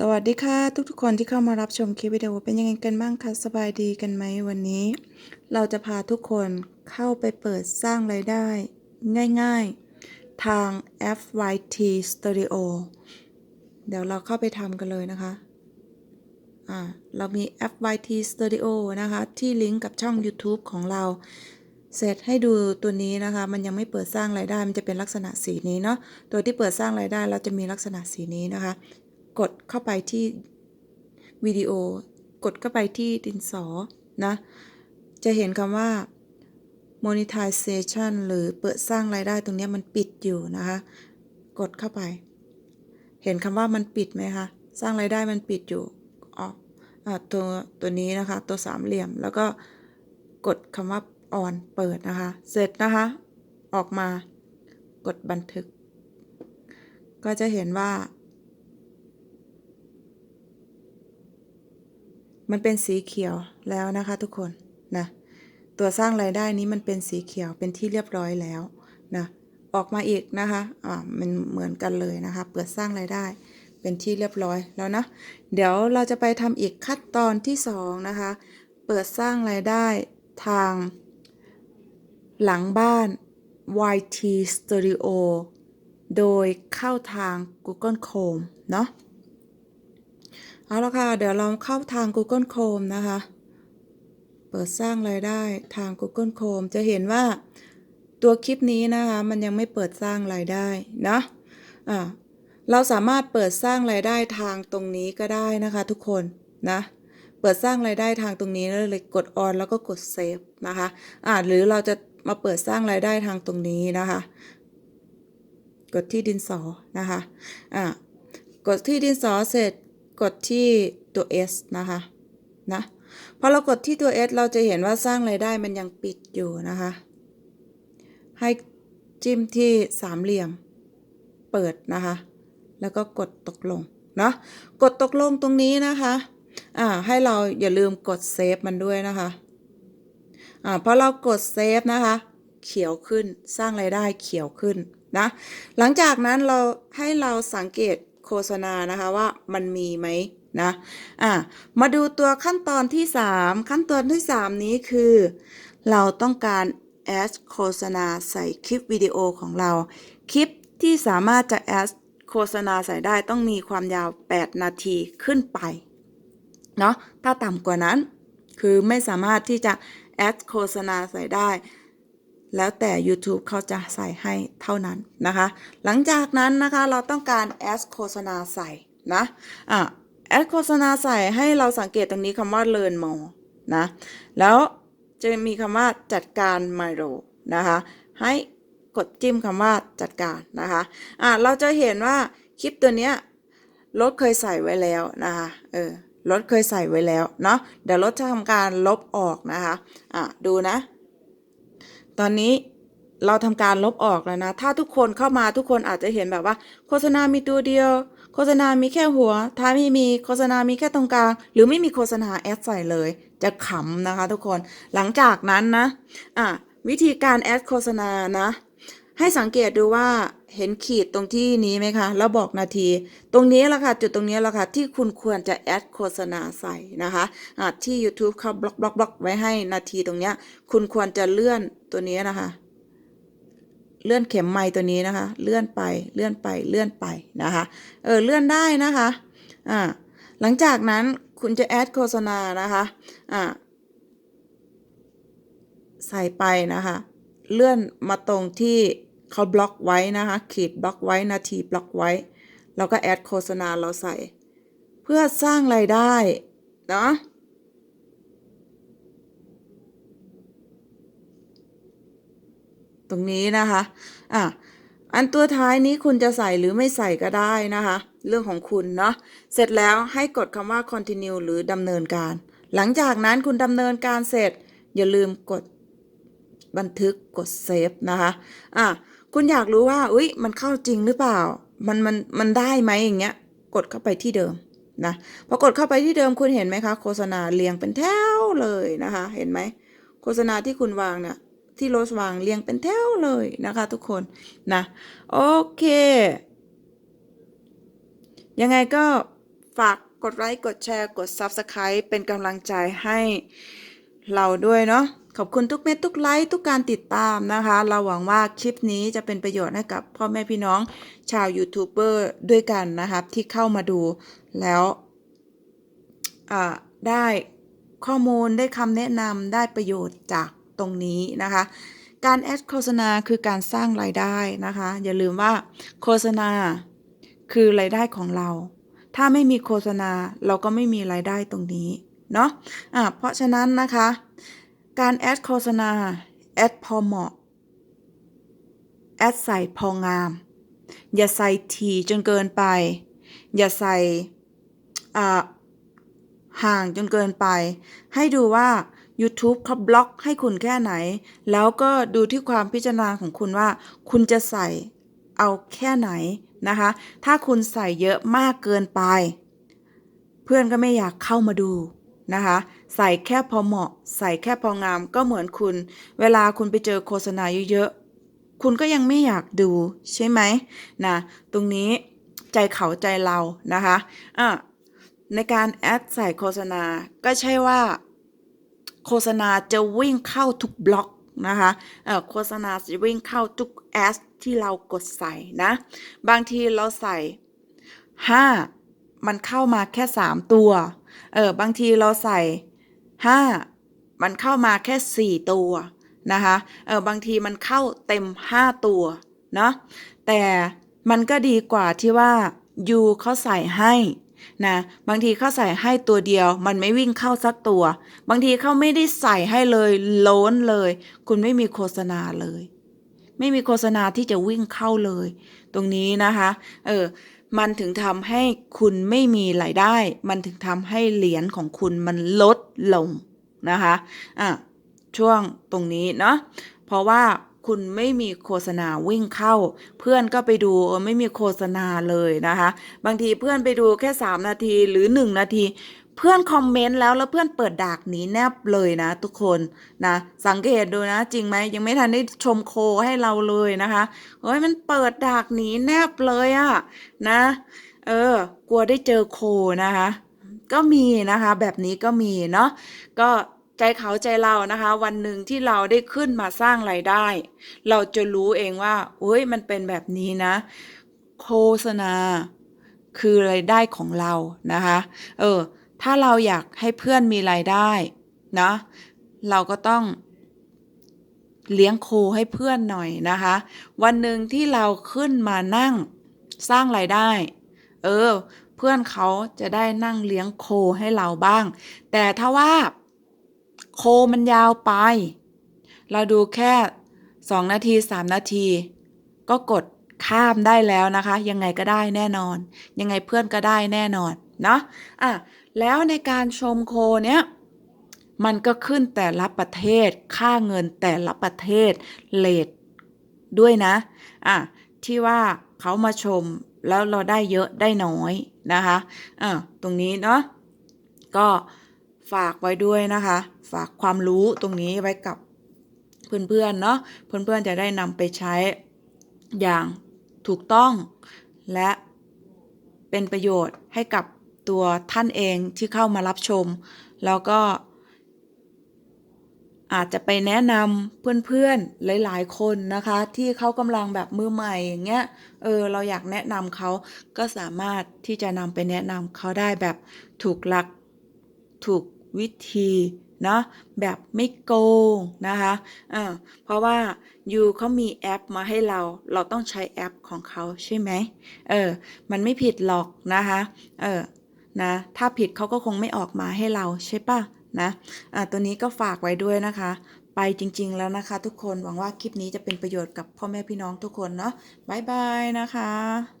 สวัสดีค่ะ ทุกๆคนที่เข้ามารับชมคลิปวิดีโอเป็นยังไงกันบ้างคะสบายดีกันไหมวันนี้ เราจะพาทุกคนเข้าไปเปิดสร้างรายได้ ง่ายๆ ทาง FYT Studio เดี๋ยวเราเข้าไปทำกันเลยนะคะอ่าเรามี FYT Studio นะคะ ที่ลิงก์กับช่อง YouTube ของเรา เสร็จให้ดูตัวนี้นะคะ มันยังไม่เปิดสร้างรายได้มันจะเป็นลักษณะสีนี้เนาะตัวที่เปิดสร้างรายได้เราจะมีลักษณะสีนี้นะคะ กดเข้าไปที่วิดีโอกดเข้าไปที่ดินสอนะ จะเห็นคำว่า monetization หรือเปิดสร้างรายได้ตรงนี้มันปิดอยู่นะคะ กดเข้าไป เห็นคำว่ามันปิดไหมคะ สร้างรายได้มันปิดอยู่อ๋ออ่ตัวตัวนี้นะคะ ตัวสามเหลี่ยมแล้วก็กดคำว่า on เปิดนะคะ เสร็จนะคะ ออกมากดบันทึก ก็จะเห็นว่า มันเป็นสีเขียวแล้วนะคะทุกคนนะ ตัวสร้างรายได้นี้มันเป็นสีเขียวเป็นที่เรียบร้อยแล้วนะ ออกมาอีกนะคะอ่ามันเหมือนกันเลยนะคะ เปิดสร้างรายได้เป็นที่เรียบร้อยแล้วนะ เดี๋ยวเราจะไปทำอีกขั้นตอนที่สองนะคะ เปิดสร้างรายได้ทาง หลังบ้าน YT Studio โดยเข้าทาง Google Chrome เนาะ เอาละค่ะ เดี๋ยวเราเข้าทาง Google Chrome นะคะ เปิดสร้างรายได้ทาง Google Chrome จะเห็นว่าตัวคลิปนี้นะคะ มันยังไม่เปิดสร้างรายได้นะอ่าเราสามารถเปิดสร้างรายได้ทางตรงนี้ก็ได้นะคะ ทุกคนนะ เปิดสร้างรายได้ทางตรงนี้แล้วเลยกด on แล้วก็กด save นะคะอ่าหรือเราจะมาเปิดสร้างรายได้ทางตรงนี้นะคะ กดที่ดินสอนะคะอ่ากดที่ดินสอเสร็จ กดที่ตัว S นะคะนะพอเรากดที่ตัว S เราจะเห็นว่าสร้างรายได้มันยังปิดอยู่นะคะ ให้จิ้มที่สามเหลี่ยมเปิดนะคะ แล้วก็กดตกลงเนาะกดตกลงตรงนี้นะคะอ่าให้เราอย่าลืมกดเซฟมันด้วยนะคะอ่าพอเรากดเซฟนะคะ เขียวขึ้นสร้างรายได้เขียวขึ้นนะหลังจากนั้นเราให้เราสังเกต โฆษณานะคะว่ามันมีไหมนะอะมาดูตัวขั้นตอนที่ 3 ขั้นตอนที่ 3 นี้คือ เราต้องการแอดโฆษณาใส่คลิปวิดีโอของเรา คลิปที่สามารถจะแอดโฆษณาใส่ได้ต้องมีความยาว 8 นาทีขึ้นไปเนาะถ้าต่ำกว่านั้น คือไม่สามารถที่จะแอดโฆษณาใส่ได้ แล้วแต่ YouTube เขาจะใส่ให้เท่านั้นนะคะ หลังจากนั้นนะคะเราต้องการแอดโฆษณาใส่นะอะแอดโฆษณาใส่ให้เราสังเกตตรงนี้คำว่า learn more นะ แล้วจะมีคำว่าจัดการ micro นะคะ ให้กดจิ้มคำว่าจัดการนะคะอะเราจะเห็นว่าคลิปตัวเนี้ยรถเคยใส่ไว้แล้วนะคะเออรถเคยใส่ไว้แล้วเนาะเดี๋ยวรถจะทำการลบออกนะคะอะดูนะ ตอนนี้เราทำการลบออกแล้วนะ ถ้าทุกคนเข้ามาทุกคนอาจจะเห็นแบบว่า โฆษณามีตัวเดียว โฆษณามีแค่หัว ท้ายไม่มี โฆษณามีแค่ตรงกลาง หรือไม่มีโฆษณาแอดใส่เลย จะขำนะคะทุกคน หลังจากนั้นนะ อะ วิธีการแอดโฆษณานะ ให้สังเกตดูว่าเห็นขีดตรงที่นี้ไหมคะ แล้วบอกนาที ตรงนี้แหละค่ะ จุดตรงนี้แหละค่ะ ที่คุณควรจะแอดโฆษณาใส่นะคะะที่ YouTube เขาบล็อกบล็อกบล็อกไว้ให้นาทีตรงเนี้ย คุณควรจะเลื่อนตัวนี้นะคะ เลื่อนเข็มไม้ตัวนี้นะคะ เลื่อนไป เลื่อนไป เลื่อนไปนะคะ เออ เลื่อนได้นะคะ อ่า หลังจากนั้นคุณจะแอดโฆษณานะคะ อ่า ใส่ไปนะคะ เลื่อนมาตรงที่ เขาบล็อกไว้นะคะขีดบล็อกไว้นาทีบล็อกไว้เราก็แอดโฆษณาเราใส่ เพื่อสร้างรายได้เนาะตรงนี้นะคะอะอันตัวท้ายนี้คุณจะใส่หรือไม่ใส่ก็ได้นะคะ เรื่องของคุณเนาะเสร็จแล้วให้กดคำว่า continue หรือดำเนินการ หลังจากนั้นคุณดำเนินการเสร็จ อย่าลืมกดบันทึกกดเซฟนะคะอะ คุณอยากรู้ว่าอุ้ยมันเข้าจริงหรือเปล่า มันมันมันได้ไหมอย่างเงี้ย กดเข้าไปที่เดิมนะพอกดเข้าไปที่เดิมคุณเห็นไหมคะ โฆษณาเรียงเป็นแถวเลยนะคะ เห็นไหมโฆษณาที่คุณวางเนี่ยที่โรสวางเรียงเป็นแถวเลยนะคะ ทุกคนนะโอเค ยังไงก็ฝากกดไลค์กดแชร์กด Subscribe เป็นกำลังใจให้ เราด้วยเนาะขอบคุณทุกเม็ดทุกไลค์ทุกการติดตามนะคะ เราหวังว่าคลิปนี้จะเป็นประโยชน์ให้กับพ่อแม่พี่น้องชาวยูทูบเบอร์ด้วยกันนะครับ ที่เข้ามาดูแล้วได้ข้อมูลได้คำแนะนำได้ประโยชน์จากตรงนี้นะคะ การแอดโฆษณาคือการสร้างรายได้นะคะ อย่าลืมว่าโฆษณาคือรายได้ของเรา ถ้าไม่มีโฆษณาเราก็ไม่มีรายได้ตรงนี้ เนาะะเพราะฉะนั้นนะคะ การแอดโฆษณา แอดพอเหมาะ แอดใส่พองาม อย่าใส่ทีจนเกินไป อย่าใส่ห่างจนเกินไป ให้ดูว่า YouTube เขาบล็อกให้คุณแค่ไหน แล้วก็ดูที่ความพิจารณาของคุณว่า คุณจะใส่เอาแค่ไหนนะคะ ถ้าคุณใส่เยอะมากเกินไป เพื่อนก็ไม่อยากเข้ามาดู นะคะ ใส่แค่พอเหมาะ ใส่แค่พองามก็เหมือนคุณ เวลาคุณไปเจอโฆษณาเยอะๆคุณก็ยังไม่อยากดูใช่ไหมนะตรงนี้ใจเขาใจเรานะคะอะในการแอดใส่โฆษณาก็ใช่ว่า โฆษณาจะวิ่งเข้าทุกบล็อกนะคะเอ่อโฆษณาจะวิ่งเข้าทุกแอสที่เรากดใส่นะ บางทีเราใส่ 5 มันเข้ามาแค่ 3 ตัว เออบางทีเราใส่ 5 มันเข้ามาแค่ 4 ตัวนะคะเออบางทีมันเข้าเต็ม 5 ตัวเนาะแต่มันก็ดีกว่าที่ว่ายูเขาใส่ให้นะบางทีเขาใส่ให้ตัวเดียว มันไม่วิ่งเข้าสักตัว บางทีเขาไม่ได้ใส่ให้เลยล้นเลย คุณไม่มีโฆษณาเลย ไม่มีโฆษณาที่จะวิ่งเข้าเลย ตรงนี้นะคะ เออ มันถึงทำให้คุณไม่มีรายได้ มันถึงทำให้เหรียญของคุณมันลดลงนะคะอะช่วงตรงนี้เนาะเพราะว่าคุณไม่มีโฆษณาวิ่งเข้า เพื่อนก็ไปดูไม่มีโฆษณาเลยนะคะ บางทีเพื่อนไปดูแค่ 3 นาทีหรือ 1 นาที เพื่อนคอมเมนต์แล้วแล้วเพื่อนเปิดดากหนีแนบเลยนะ ทุกคนนะสังเกตดูนะ จริงไหมยังไม่ทันได้ชมโคให้เราเลยนะคะเฮ้ยมันเปิดดากหนีแนบเลยอะนะ เออ กลัวได้เจอโคนะคะ ก็มีนะคะ แบบนี้ก็มีเนาะก็ใจเขาใจเรานะคะ วันหนึ่งที่เราได้ขึ้นมาสร้างไรายได้ เราจะรู้เองว่าเอ้ยมันเป็นแบบนี้นะ โฆษณา คือรายได้ของเรานะคะ เออ ถ้าเราอยากให้เพื่อนมีรายได้นะเราก็ต้องเลี้ยงโคให้เพื่อนหน่อยนะคะ วันหนึ่งที่เราขึ้นมานั่งสร้างรายได้ เออ เพื่อนเขาจะได้นั่งเลี้ยงโคให้เราบ้าง แต่ถ้าว่าโคมันยาวไป เราดูแค่ 2 นาที 3 นาที ก็กดข้ามได้แล้วนะคะ ยังไงก็ได้แน่นอน ยังไงเพื่อนก็ได้แน่นอน เนาะอะ แล้วในการชมโคเนี้ยมันก็ขึ้นแต่ละประเทศค่าเงินแต่ละประเทศเลทด้วยนะอะที่ว่าเขามาชมแล้วเราได้เยอะได้น้อยนะคะอะตรงนี้เนาะก็ฝากไว้ด้วยนะคะ ฝากความรู้ตรงนี้ไว้กับเพื่อนๆเนาะเพื่อนๆจะได้นำไปใช้อย่างถูกต้องและเป็นประโยชน์ให้กับ ตัวท่านเองที่เข้ามารับชม แล้วก็ อาจจะไปแนะนำเพื่อนๆหลายๆ คนนะคะ ที่เขากำลังแบบมือใหม่อย่างเงี้ยเออเราอยากแนะนำเขาก็สามารถที่จะนำไปแนะนำเขาได้แบบถูกหลักถูกวิธีเนาะแบบไม่โกงนะคะเออเพราะว่ายูเขามีแอปมาให้เรา เราต้องใช้แอปของเขาใช่ไหมเออ มันไม่ผิดหรอกนะคะ เออ นะ ถ้าผิดเขาก็คงไม่ออกมาให้เราใช่ปะนะอ่าตัวนี้ก็ฝากไว้ด้วยนะคะ ไปจริง ๆ แล้วนะคะ ทุกคนหวังว่าคลิปนี้จะเป็นประโยชน์กับพ่อแม่พี่น้องทุกคนเนาะบายบายนะคะ